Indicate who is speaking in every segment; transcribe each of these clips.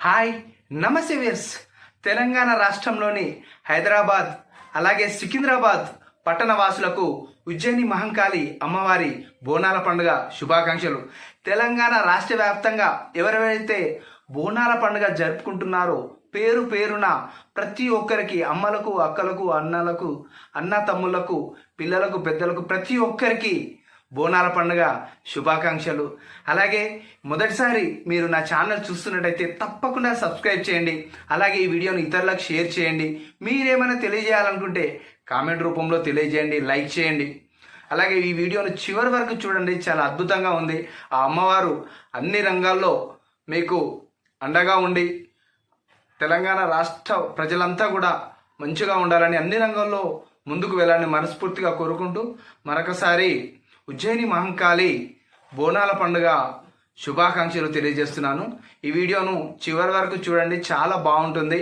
Speaker 1: Hi నమస్తే viewers Telangana రాష్ట్రంలోని హైదరాబాద్ అలాగే సికింద్రాబాద్ పట్టణ వాసులకు ఉజ్జయిని మహంకాళి అమ్మవారి బోనాల పండుగ శుభాకాంక్షలు. తెలంగాణ రాష్ట్ర వ్యాప్తంగా ఎవరెవరైతే బోనాల పండుగ జరుపుకుంటున్నారో పేరు పేరున ప్రతి ఒక్కరికి అమ్మలకు అక్కలకు అన్నలకు అన్న తమ్ములకు పిల్లలకు పెద్దలకు ప్రతి ఒక్కరికి బోనాల పండుగ శుభాకాంక్షలు. అలాగే మొదటిసారి మీరు నా ఛానల్ చూస్తున్నట్టయితే తప్పకుండా సబ్స్క్రైబ్ చేయండి. అలాగే ఈ వీడియోను ఇతరులకు షేర్ చేయండి. మీరేమైనా తెలియజేయాలనుకుంటే కామెంట్ రూపంలో తెలియజేయండి లైక్ చేయండి. అలాగే ఈ వీడియోను చివరి వరకు చూడండి. చాలా అద్భుతంగా ఉంది. ఆ అమ్మవారు అన్ని రంగాల్లో మీకు అండగా ఉండి తెలంగాణ రాష్ట్ర ప్రజలంతా కూడా మంచిగా ఉండాలని అన్ని రంగాల్లో ముందుకు వెళ్ళాలని మనస్ఫూర్తిగా కోరుకుంటూ మరొకసారి ఉజ్జయిని మహంకాళి బోనాల పండుగ శుభాకాంక్షలు తెలియజేస్తున్నాను. ఈ వీడియోను చివరి వరకు చూడండి చాలా బాగుంటుంది.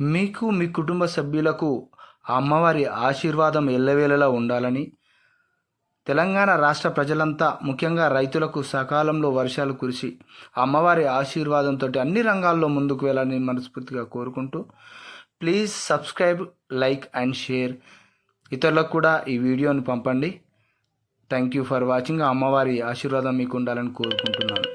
Speaker 1: మీకు మీ కుటుంబ సభ్యులకు ఆ అమ్మవారి ఆశీర్వాదం ఎల్లవేళలా ఉండాలని తెలంగాణ రాష్ట్ర ప్రజలంతా ముఖ్యంగా రైతులకు సకాలంలో వర్షాలు కురిసి అమ్మవారి ఆశీర్వాదంతో అన్ని రంగాల్లో ముందుకు వెళ్ళాలని మనస్ఫూర్తిగా కోరుకుంటూ please subscribe like and share. ఇతరులకు కూడా ఈ వీడియోను పంపండి. Thank you for watching. అమ్మవారి ఆశీర్వాదం మీకు ఉండాలని కోరుకుంటున్నాను.